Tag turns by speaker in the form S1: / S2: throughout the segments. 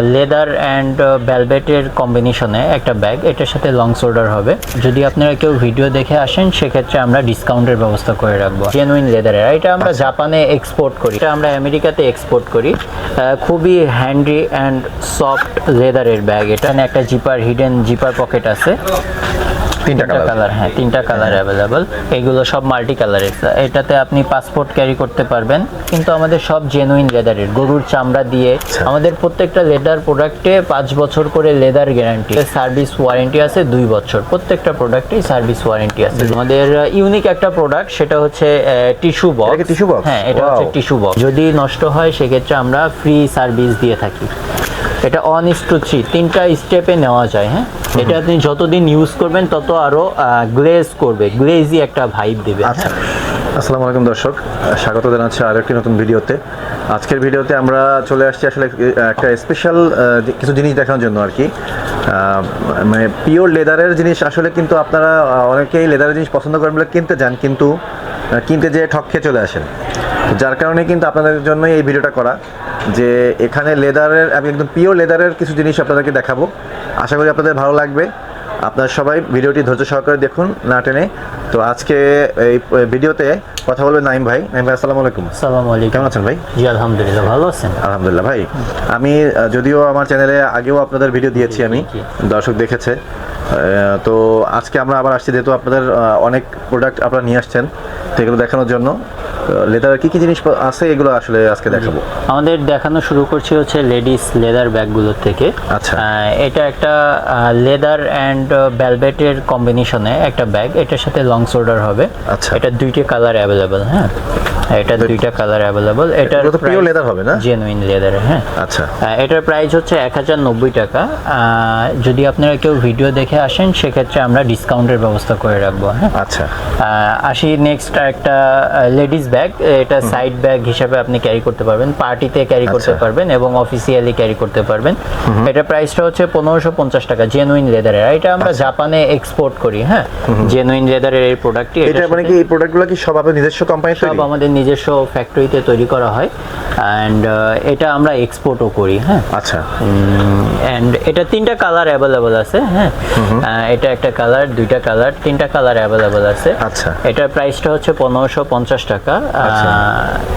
S1: Leather and ভ্যালভেটের কম্বিনেশনে একটা bag, এটার সাথে লং শোল্ডার হবে। যদি আপনারা কেউ ভিডিও দেখে আসেন, সেক্ষেত্রে আমরা ডিসকাউন্টের ব্যবস্থা করে রাখব। জেনুইন লেদারের এটা আমরা জাপানে এক্সপোর্ট করি। এটা আমরা আমেরিকাতে এক্সপোর্ট করি। খুবই হ্যান্ডি অ্যান্ড সফট লেদারের ব্যাগ। এটা একটা জিপার হিডেন জিপার পকেট আছে।
S2: তিনটা কালার
S1: হ্যাঁ তিনটা কালার অ্যাভেলেবল এগুলো সব মাল্টি কালারের এটাতে আপনি পাসপোর্ট ক্যারি করতে পারবেন কিন্তু আমাদের সব জেনুইন লেদারের গরুর চামড়া দিয়ে আমাদের প্রত্যেকটা লেদার প্রোডাক্টে পাঁচ বছর করে লেদার গ্যারান্টি সার্ভিস ওয়ারেন্টি আছে দুই বছর। প্রত্যেকটা প্রোডাক্টেই সার্ভিস ওয়ারেন্টি আছে। আমাদের ইউনিক একটা প্রোডাক্ট সেটা হচ্ছে টিস্যু বক্স
S2: tissue box?
S1: হ্যাঁ এটা হচ্ছে টিস্যু বক্স যদি নষ্ট হয় সেক্ষেত্রে আমরা ফ্রি সার্ভিস দিয়ে থাকি। এটা অন ইস টু থ্রি তিনটা স্টেপে নেওয়া যায় হ্যাঁ? এটা আপনি যতদিন ইউজ করবেন তত আরও গ্লেজ করবে গ্লেজি একটা ভাইব দেবে
S2: আচ্ছা আসসালামু আলাইকুম দর্শক স্বাগত জানাচ্ছি আর একটি নতুন ভিডিওতে। আজকের ভিডিওতে আমরা চলে আসছি আসলে একটা স্পেশাল কিছু জিনিস দেখানোর জন্য আর কি। মানে পিওর লেদারের জিনিস আসলে কিন্তু আপনারা অনেকেই লেদারের জিনিস পছন্দ করেন বলে কিনতে যান কিন্তু কিনতে যেয়ে ঠক খেয়ে চলে আসেন। যার কারণে কিন্তু আপনাদের জন্যই এই ভিডিওটা করা যে এখানে লেদারের আমি একদম পিওর লেদারের কিছু জিনিস আপনাদেরকে দেখাবো। আশা করি আপনাদের ভালো লাগবে। আপনারা সবাই ভিডিওটি ধৈর্য সহকারে দেখুন না টেনে। তো আজকে এই ভিডিওতে কথা বলবে নাইম ভাই। নাইম ভাই আসসালামু আলাইকুম।
S1: আসসালামু আলাইকুম।
S2: কেমন আছেন ভাই?
S1: জি আলহামদুলিল্লাহ ভালো আছেন?
S2: আলহামদুলিল্লাহ ভাই আমি যদিও আমার চ্যানেলে আগেও আপনাদের ভিডিও দিয়েছি আমি দর্শক দেখেছে। তো আজকে আমরা আবার আসছি যেহেতু আপনাদের অনেক প্রোডাক্ট আপনারা নিয়ে আসছেন তো এগুলো দেখানোর জন্য। লেদারের কি কি জিনিস আছে এগুলো আসলে আজকে দেখাবো?
S1: আমাদের দেখানো শুরু করছি হচ্ছে লেডিস লেদার ব্যাগগুলোর থেকে।
S2: আচ্ছা।
S1: এটা একটা লেদার অ্যান্ড ভেলভেটের কম্বিনেশনে একটা ব্যাগ এটার সাথে লং শোল্ডার হবে।
S2: আচ্ছা।
S1: এটা দুইটি কালার অ্যাভেলেবল হ্যাঁ? এটা দুইটা কালার অ্যাভেলেবল এটা
S2: তো pure leather হবে না?
S1: জেনুইন লেদারের হ্যাঁ।
S2: আচ্ছা।
S1: এটার প্রাইস হচ্ছে এক হাজার নব্বই টাকা। যদি আপনারা কেউ ভিডিও দেখে আসেন সেক্ষেত্রে আমরা ডিসকাউন্টের ব্যবস্থা করে রাখব হ্যাঁ।
S2: আচ্ছা।
S1: আসি নেক্সট একটা লেডিস ব্যাগ এটা সাইড ব্যাগ হিসাবে আপনি ক্যারি করতে পারবেন। পার্টিতে ক্যারি করতে
S2: আচ্ছা।
S1: পারবেন এবং অফিসিয়ালি ক্যারি করতে পারবেন। এটা প্রাইসটা হচ্ছে পনেরোশো পঞ্চাশ টাকা জেনুইন লেদারের এটা আমরা
S2: আচ্ছা।
S1: জাপানে এক্সপোর্ট করি হ্যাঁ। জেনুইন লেদারের এই প্রোডাক্টটি
S2: এটা মানে কি এই প্রোডাক্টগুলো কি সব আপনার নিজস্ব কোম্পানি
S1: সব আমাদের নিজস্ব ফ্যাক্টরিতে তৈরি করা হয় অ্যান্ড এটা আমরা এক্সপোর্টও করি হ্যাঁ।
S2: আচ্ছা।
S1: অ্যান্ড এটা তিনটা কালার অ্যাভেলেবল আছে হ্যাঁ। এটা একটা কালার দুইটা কালার তিনটা কালার অ্যাভেলেবল আছে।
S2: আচ্ছা।
S1: এটার প্রাইসটা হচ্ছে পনেরোশো পঞ্চাশ টাকা।
S2: আচ্ছা।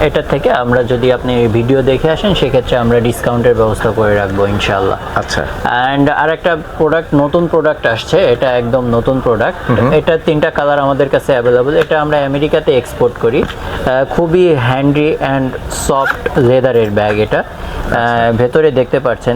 S1: এটা থেকে আমরা যদি আপনি ভিডিও দেখে আসেন সেক্ষেত্রে আমরা ডিসকাউন্টের ব্যবস্থা করে রাখব ইনশাল্লাহ
S2: আচ্ছা।
S1: অ্যান্ড আর একটা প্রোডাক্ট নতুন প্রোডাক্ট আসছে এটা একদম নতুন প্রোডাক্ট এটা তিনটা কালার আমাদের কাছে অ্যাভেলেবল এটা আমরা আমেরিকাতে এক্সপোর্ট করি। খুবই হ্যান্ডি অ্যান্ড সফট লেদারের ব্যাগ এটা। ভেতরে দেখতে পাচ্ছেন